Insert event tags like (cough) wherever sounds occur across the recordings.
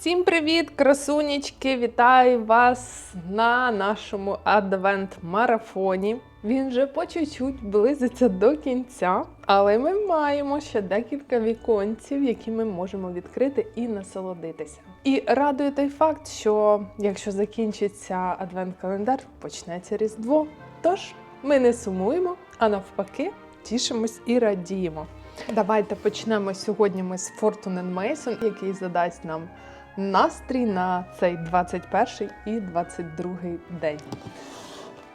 Всім привіт, красунечки! Вітаю вас на нашому адвент-марафоні. Він вже по чуть-чуть близиться до кінця, але ми маємо ще декілька віконців, які ми можемо відкрити і насолодитися. І радує той факт, що якщо закінчиться адвент-календар, почнеться Різдво. Тож ми не сумуємо, а навпаки, тішимось і радіємо. Давайте почнемо сьогодні ми з Fortune Mason, який задасть нам настрій на цей 21 і 22 день.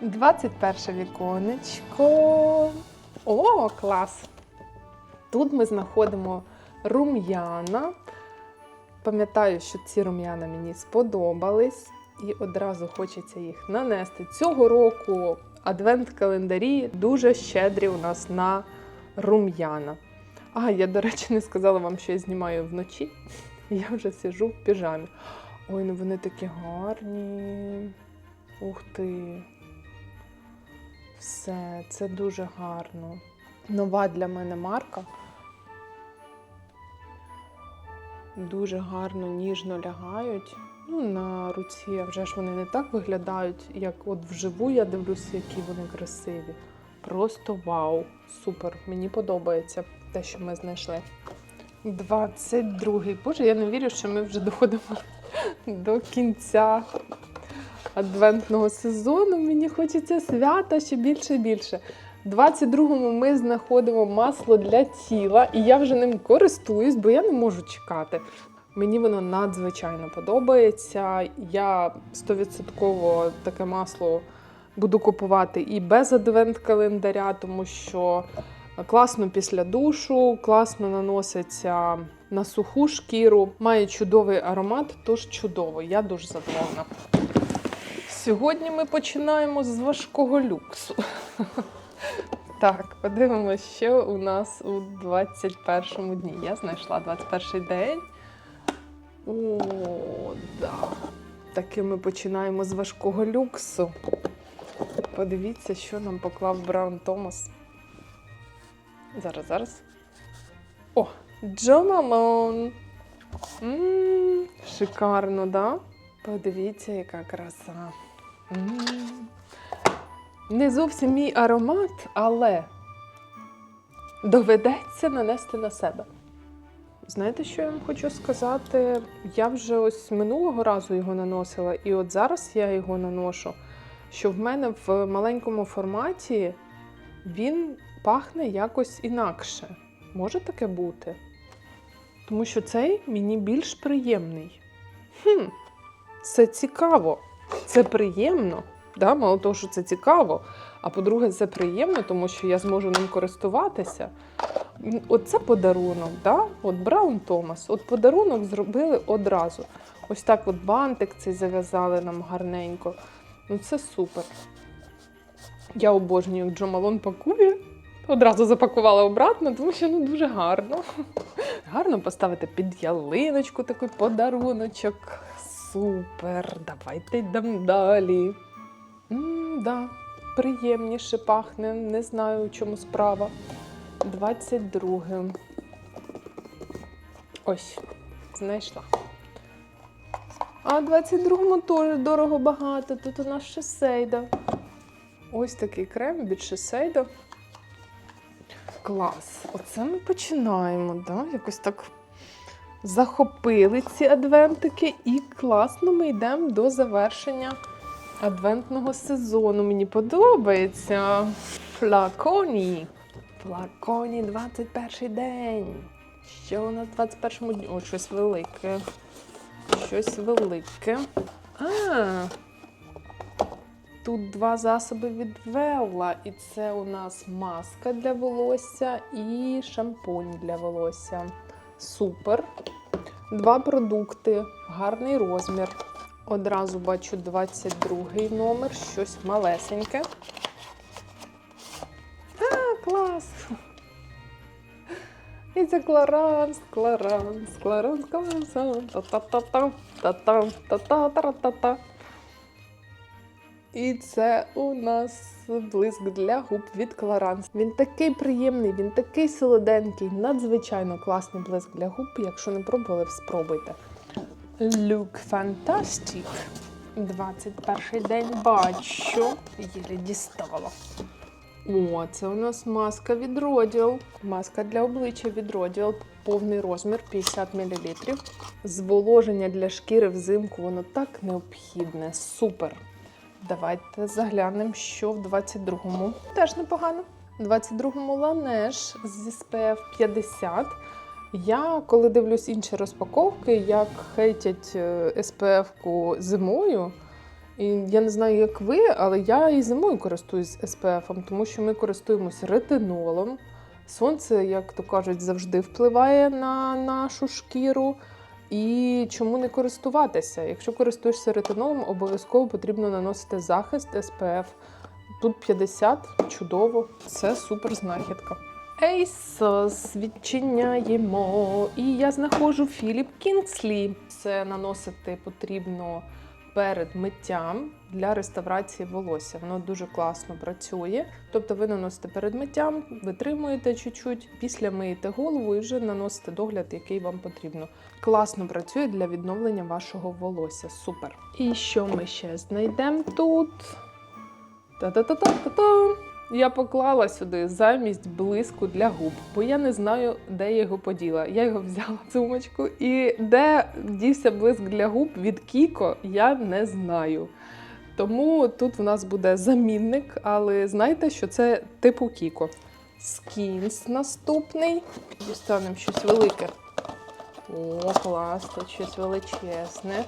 21 віконечко. О, клас! Тут ми знаходимо рум'яна. Пам'ятаю, що ці рум'яна мені сподобались, і одразу хочеться їх нанести. Цього року адвент-календарі дуже щедрі у нас на рум'яна. А, я, до речі, не сказала вам, що я знімаю вночі. (laughs) Я вже сижу в піжамі. Ой, ну вони такі гарні. Ух ти. Все, це дуже гарно. Нова для мене марка. Дуже гарно, ніжно лягають. Ну, на руці, а вже ж вони не так виглядають, як от вживу я дивлюся, які вони красиві. Просто вау! Супер! Мені подобається те, що ми знайшли. 22-й. Боже, я не вірю, що ми вже доходимо до кінця адвентного сезону. Мені хочеться свята ще більше і більше. 22-му ми знаходимо масло для тіла, і я вже ним користуюсь, бо я не можу чекати. Мені воно надзвичайно подобається. Я 100% таке масло буду купувати і без адвент-календаря, тому що класно після душу, класно наноситься на суху шкіру, має чудовий аромат, тож чудово. Я дуже задоволена. Сьогодні ми починаємо з важкого люксу. (laughs) Так, подивимося, що у нас у 21 дні. Я знайшла 21 день. О, да. Таки ми починаємо з важкого люксу. Подивіться, що нам поклав Браун Томас. Зараз, зараз. О, Джо Малон. М, Шикарно, да? Подивіться, яка краса. М. Не зовсім мій аромат, але доведеться нанести на себе. Знаєте, що я вам хочу сказати? Я вже ось минулого разу його наносила, і от зараз я його наношу. Що в мене в маленькому форматі він пахне якось інакше. Може таке бути? Тому що цей мені більш приємний. Хм, це цікаво. Це приємно. Да? Мало того, що це цікаво. А по-друге, це приємно, тому що я зможу ним користуватися. Оце подарунок, да? От Браун Томас. От подарунок зробили одразу. Ось так от бантик цей зав'язали нам гарненько. Ну це супер. Я обожнюю, як Джо Малон пакує. Одразу запакувала обратно, тому що ну дуже гарно. Гарно поставити під ялиночку такий подаруночок. Супер. Давайте йдемо далі. м да, приємніше пахне, не знаю, у чому справа. 22. Ось, знайшла. А 22-му теж дорого багато. Тут у нас Шесейда. Ось такий крем від Шесейда. Клас. Оце ми починаємо, да? Якось так захопили ці адвентики, і класно ми йдемо до завершення адвентного сезону. Мені подобається. Флаконі. Флаконі 21 день. Що у нас в 21 дні? О, щось велике. Щось велике. А, тут два засоби від Велла. І це у нас маска для волосся і шампунь для волосся. Супер. Два продукти, гарний розмір. Одразу бачу 22 номер, щось малесеньке. А, клас! І це Кларанс, Кларанс, Кларанс, Кларанс, та-та-та-та, та-та, та-та-та-та-та. І це у нас блиск для губ від Кларанс. Він такий приємний, він такий солоденький, надзвичайно класний блиск для губ. Якщо не пробували, спробуйте. Look Fantastic. 21 день бачу. Єлі дістала. О, це у нас маска від Роділ. Маска для обличчя від Роділ. Повний розмір 50 мл. Зволоження для шкіри взимку, воно так необхідне. Супер. Давайте заглянемо, що в 22-му. Теж непогано. В 22-му ланеш зі SPF 50. Я, коли дивлюсь інші розпаковки, як хейтять е, SPF-ку зимою. І я не знаю, як ви, але я і зимою користуюсь SPF, тому що ми користуємося ретинолом. Сонце, як то кажуть, завжди впливає на нашу шкіру. І чому не користуватися? Якщо користуєшся ретинолом, обов'язково потрібно наносити захист SPF. Тут 50, чудово, це супер знахідка. Ейс, відчиняємо. І я знаходжу Філіп Кінгслі. Це наносити потрібно перед миттям для реставрації волосся. Воно дуже класно працює. Тобто ви наносите перед миттям, витримуєте чуть-чуть, після миєте голову і вже наносите догляд, який вам потрібно. Класно працює для відновлення вашого волосся. Супер. І що ми ще знайдемо тут? Та-та-та-та-та-та! Я поклала сюди замість блиску для губ, бо я не знаю, де я його поділа. Я його взяла в сумочку, і де дівся блиск для губ від Кіко, я не знаю. Тому тут в нас буде замінник, але знайте, що це типу Кіко. Скінс наступний. Дістанемо щось велике. О, клас, тут щось величезне.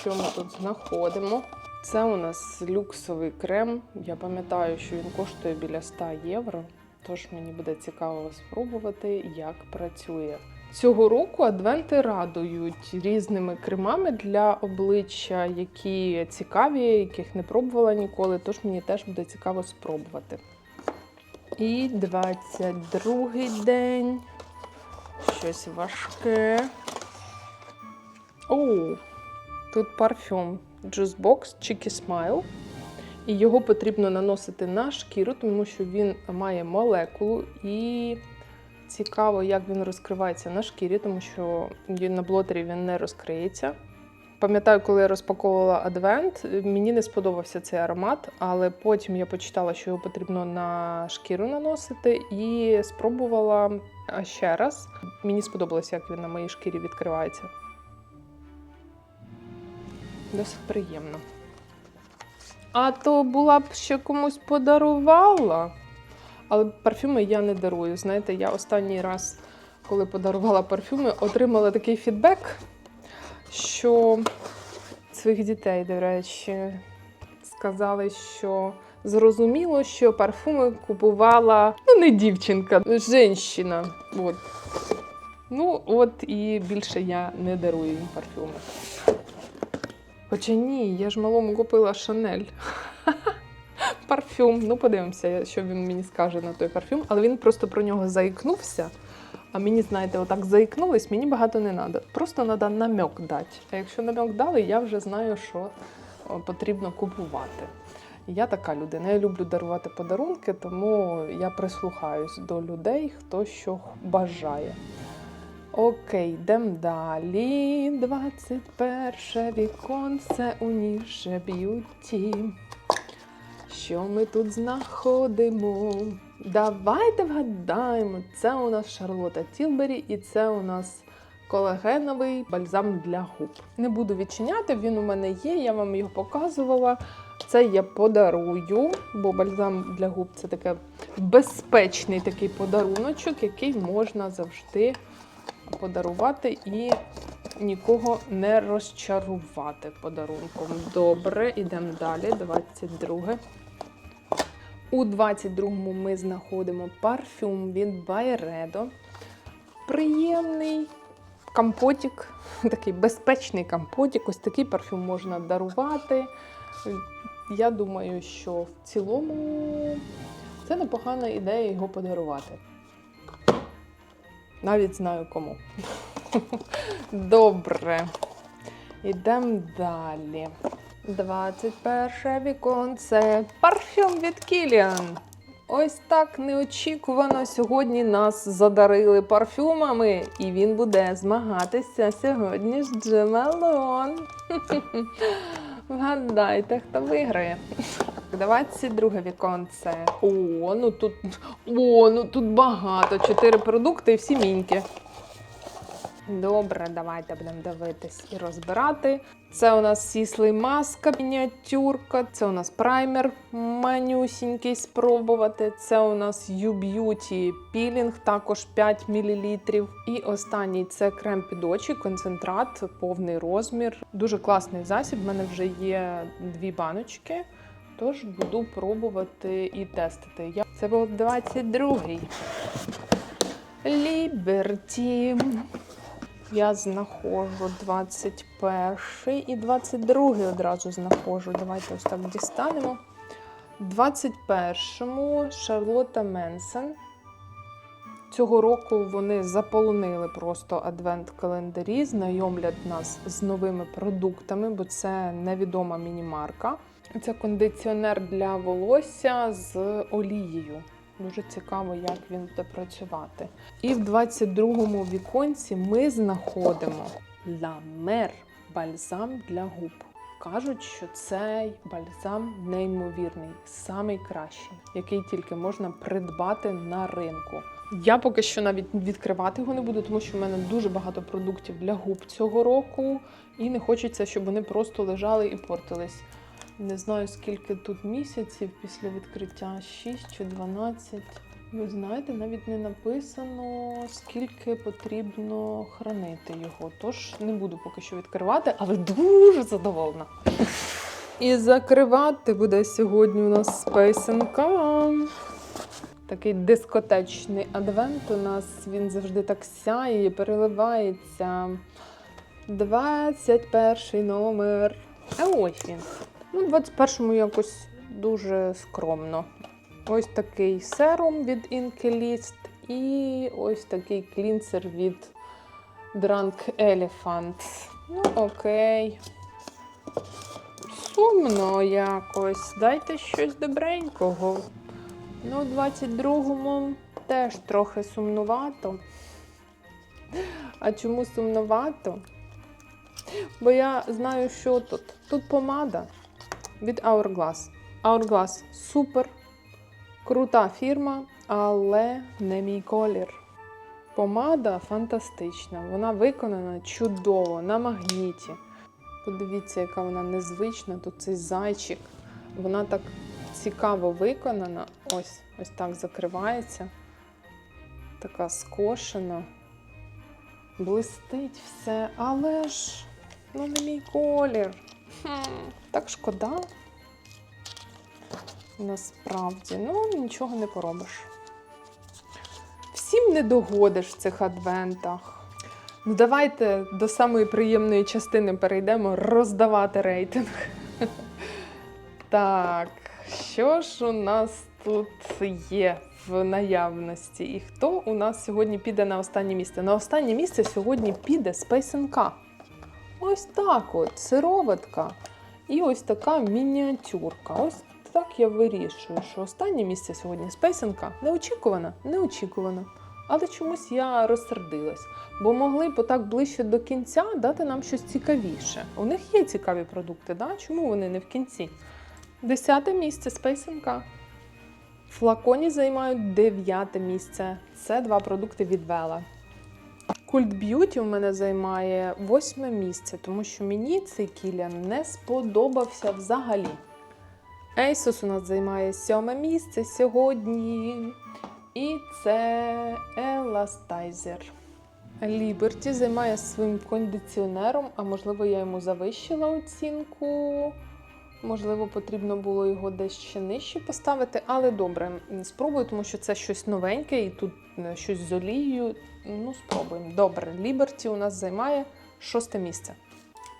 Що ми тут знаходимо? Це у нас люксовий крем. Я пам'ятаю, що він коштує біля 100 євро. Тож мені буде цікаво спробувати, як працює. Цього року адвенти радують різними кремами для обличчя, які цікаві, яких не пробувала ніколи. Тож мені теж буде цікаво спробувати. І 22-й день. Щось важке. Оу, тут парфюм. Juicebox Cheeky Smile. І його потрібно наносити на шкіру, тому що він має молекулу. І цікаво, як він розкривається на шкірі, тому що на блотері він не розкриється. Пам'ятаю, коли я розпаковувала адвент, мені не сподобався цей аромат, але потім я почитала, що його потрібно на шкіру наносити, і спробувала ще раз. Мені сподобалось, як він на моїй шкірі відкривається. Досить приємно. А то була б ще комусь подарувала. Але парфюми я не дарую. Знаєте, я останній раз, коли подарувала парфюми, отримала такий фідбек, що своїх дітей, до речі, сказали, що зрозуміло, що парфуми купувала ну, не дівчинка, жінщина. От. Ну, от і більше я не дарую їм парфюми. Хоча ні, я ж малому купила Шанель. (laughs) Парфюм. Ну, подивимося, що він мені скаже на той парфюм. Але він просто про нього заікнувся. А мені, знаєте, отак заікнулись, мені багато не треба. Просто треба намек дати. А якщо намек дали, я вже знаю, що потрібно купувати. Я така людина. Я люблю дарувати подарунки, тому я прислухаюсь до людей, хто що бажає. Окей, йдемо далі. 21 віконце у ніже б'юті. Що ми тут знаходимо? Давайте вгадаємо. Це у нас Шарлота Тілбері і це у нас колагеновий бальзам для губ. Не буду відчиняти, він у мене є, я вам його показувала. Це я подарую, бо бальзам для губ це таке безпечний такий подаруночок, який можна завжди подарувати і нікого не розчарувати подарунком. Добре, йдемо далі. 22. У 22-му ми знаходимо парфюм від Байредо. Приємний компотик, (laughs) такий безпечний компотик. Ось такий парфюм можна дарувати. Я думаю, що в цілому це непогана ідея його подарувати. Навіть знаю кому. Добре. Йдемо далі. 21 віконце. Парфюм від Кіліан. Ось так неочікувано сьогодні нас задарили парфюмами, і він буде змагатися сьогодні з Джемелон. (laughs) Вгадайте, хто виграє. 22 віконце. О, ну тут, о, ну тут багато. Чотири продукти і всі міньки. Добре, давайте будемо дивитись і розбирати. Це у нас сіслий маска, мініатюрка, це у нас праймер манюсінький спробувати. Це у нас U-Beauty пілінг, також 5 мл. І останній це крем під очі, концентрат, повний розмір. Дуже класний засіб. У мене вже є дві баночки. Тож буду пробувати і тестити. Я- Це був 22-й. Ліберті. Я знаходжу 21 і 22 одразу знаходжу. Давайте ось так дістанемо. 21-му Шарлотта Менсен. Цього року вони заполонили просто адвент-календарі, знайомлять нас з новими продуктами, бо це невідома мінімарка. Це кондиціонер для волосся з олією. Дуже цікаво, як він буде працювати. І в 22-му віконці ми знаходимо Mer бальзам для губ. Кажуть, що цей бальзам неймовірний, самий кращий, який тільки можна придбати на ринку. Я поки що навіть відкривати його не буду, тому що в мене дуже багато продуктів для губ цього року, і не хочеться, щоб вони просто лежали і портились. Не знаю, скільки тут місяців після відкриття 6 чи 12. Ви знаєте, навіть не написано, скільки потрібно хранити його. Тож не буду поки що відкривати, але дуже задоволена. І закривати буде сьогодні у нас спейсенка. Такий дискотечний адвент у нас він завжди так сяє, переливається. 21 номер. А ось він. Ну, 21-му якось дуже скромно. Ось такий серум від Inkelist і ось такий клінсер від Drunk Elephant. Ну, окей. Сумно якось. Дайте щось добренького. Ну, у 22-му теж трохи сумнувато. А чому сумнувато? Бо я знаю, що тут. Тут помада від Hourglass. Hourglass супер, крута фірма, але не мій колір. Помада фантастична. Вона виконана чудово на магніті. Подивіться, яка вона незвична. Тут цей зайчик. Вона так цікаво виконана. Ось, ось так закривається. Така скошена. Блистить все, але ж ну не мій колір. Хм, так шкода. Насправді, ну нічого не поробиш. Всім не догодиш в цих адвентах. Ну, давайте до самої приємної частини перейдемо роздавати рейтинг. (laughs) Так, що ж у нас тут є в наявності? І хто у нас сьогодні піде на останнє місце? На останнє місце сьогодні піде NK. Ось так от, сироватка. І ось така мініатюрка. Ось так я вирішую, що останнє місце сьогодні спейсенка неочікувано, неочікувано. Але чомусь я розсердилась, бо могли б отак ближче до кінця дати нам щось цікавіше. У них є цікаві продукти, да? чому вони не в кінці? Десяте місце спейсенка. Флаконі займають дев'яте місце. Це два продукти від Вела. Культ б'юті у мене займає восьме місце, тому що мені цей кілян не сподобався взагалі. Ейсус у нас займає сьоме місце сьогодні. І це Еластайзер. Ліберті займає своїм кондиціонером, а можливо, я йому завищила оцінку. Можливо, потрібно було його десь ще нижче поставити, але добре, спробую, тому що це щось новеньке і тут е, щось з олією. Ну, спробуємо. Добре, Ліберті у нас займає шосте місце.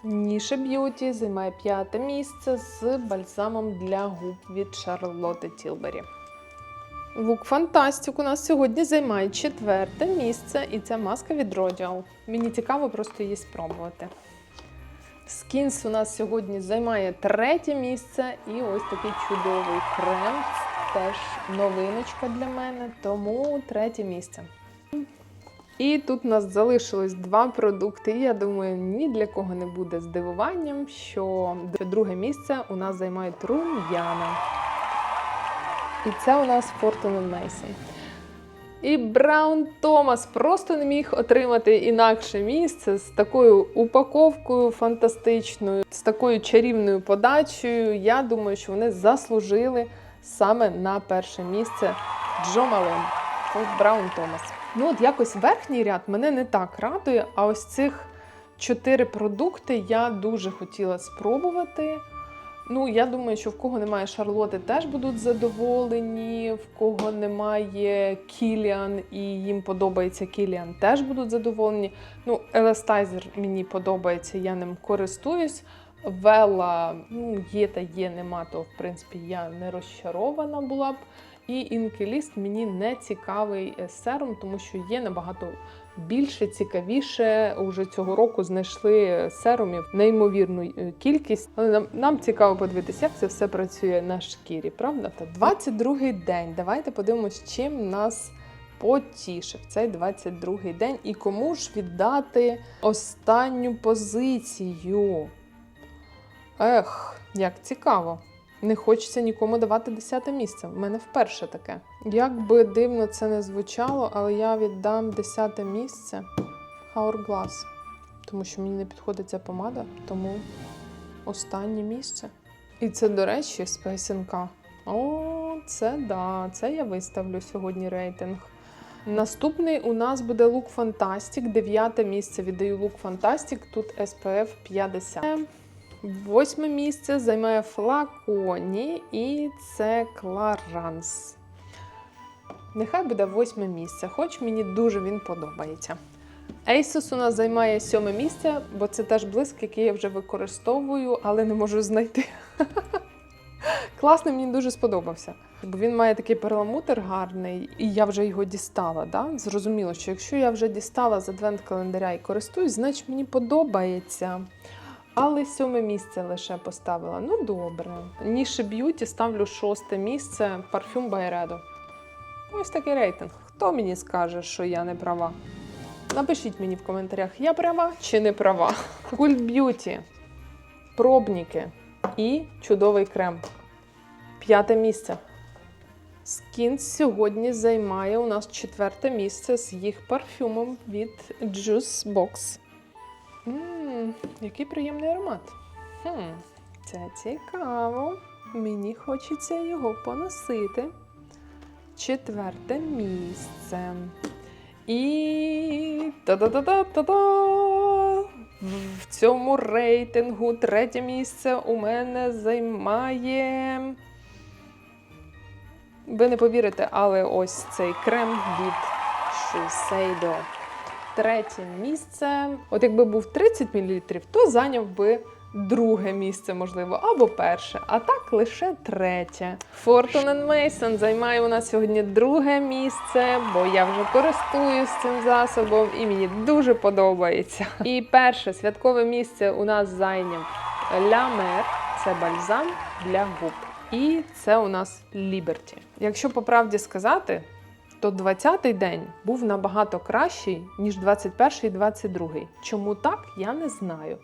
Ніше Б'юті займає п'яте місце з бальзамом для губ від Шарлотти Тілбері. Лук Фантастик у нас сьогодні займає четверте місце, і це маска від Rodial. Мені цікаво просто її спробувати. Скінс у нас сьогодні займає третє місце, і ось такий чудовий крем теж новиночка для мене, тому третє місце. І тут у нас залишилось два продукти. І я думаю, ні для кого не буде здивуванням, що друге місце у нас займають рум'яна. І це у нас Fortune Mason. І Браун Томас просто не міг отримати інакше місце з такою упаковкою фантастичною, з такою чарівною подачею. Я думаю, що вони заслужили саме на перше місце Джо Малон. Браун Томас. Ну, от якось верхній ряд мене не так радує, а ось цих чотири продукти я дуже хотіла спробувати. Ну, я думаю, що в кого немає Шарлоти, теж будуть задоволені. В кого немає Кіліан і їм подобається Кіліан, теж будуть задоволені. Ну, еластайзер мені подобається, я ним користуюсь. Вела ну, є та є, нема, то в принципі я не розчарована була б. І інкеліст мені не цікавий е, серум, тому що є набагато більше, цікавіше. Уже цього року знайшли серумів неймовірну е, кількість. Але нам, нам цікаво подивитися, як це все працює на шкірі, правда? Та 22-й день. Давайте подивимось, чим нас потішив цей 22-й день і кому ж віддати останню позицію. Ех, як цікаво. Не хочеться нікому давати десяте місце. У мене вперше таке. Як би дивно це не звучало, але я віддам десяте місце Hourglass. Тому що мені не підходить ця помада, тому останнє місце. І це, до речі, Space NK. О, це да, це я виставлю сьогодні рейтинг. Наступний у нас буде Look Fantastic. Дев'яте місце віддаю Look Fantastic. Тут SPF 50. Восьме місце займає флаконі, і це Кларанс. Нехай буде восьме місце, хоч мені дуже він подобається. Asus у нас займає сьоме місце, бо це теж блиск, який я вже використовую, але не можу знайти. (laughs) Класний, мені дуже сподобався. Бо він має такий перламутр гарний, і я вже його дістала. Да? Зрозуміло, що якщо я вже дістала з адвент-календаря і користуюсь, значить мені подобається. Але сьоме місце лише поставила. Ну добре. Ніші б'юті ставлю шосте місце. Парфюм Байредо. Ось такий рейтинг. Хто мені скаже, що я не права? Напишіть мені в коментарях, я права чи не права. (laughs) Культ б'юті, пробніки і чудовий крем. П'яте місце. Скінс сьогодні займає у нас четверте місце з їх парфюмом від Juice Box. Ммм, який приємний аромат. Хм, це цікаво. Мені хочеться його поносити. Четверте місце. І та-да-да-да-да-да! В цьому рейтингу третє місце у мене займає. Ви не повірите, але ось цей крем від Shiseido третє місце. От якби був 30 мл, то зайняв би друге місце, можливо, або перше, а так лише третє. Fortune Mason займає у нас сьогодні друге місце, бо я вже користуюсь цим засобом і мені дуже подобається. І перше святкове місце у нас зайняв La Mer, це бальзам для губ. І це у нас Liberty. Якщо по правді сказати, то 20-й день був набагато кращий, ніж 21-й і 22-й. Чому так, я не знаю.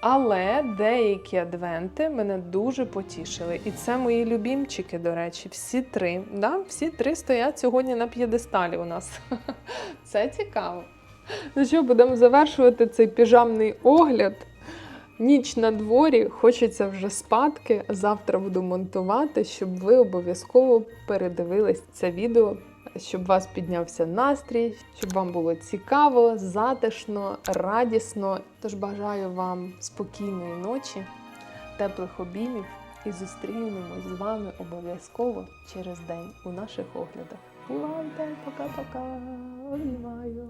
Але деякі адвенти мене дуже потішили. І це мої любімчики, до речі, всі три. Да? Всі три стоять сьогодні на п'єдесталі у нас. (laughs) Це цікаво. Ну що, будемо завершувати цей піжамний огляд. Ніч на дворі, хочеться вже спадки. Завтра буду монтувати, щоб ви обов'язково передивились це відео щоб у вас піднявся настрій, щоб вам було цікаво, затишно, радісно. Тож бажаю вам спокійної ночі, теплих обіймів і зустрінемось з вами обов'язково через день у наших оглядах. Бувайте, пока-пока, обіймаю.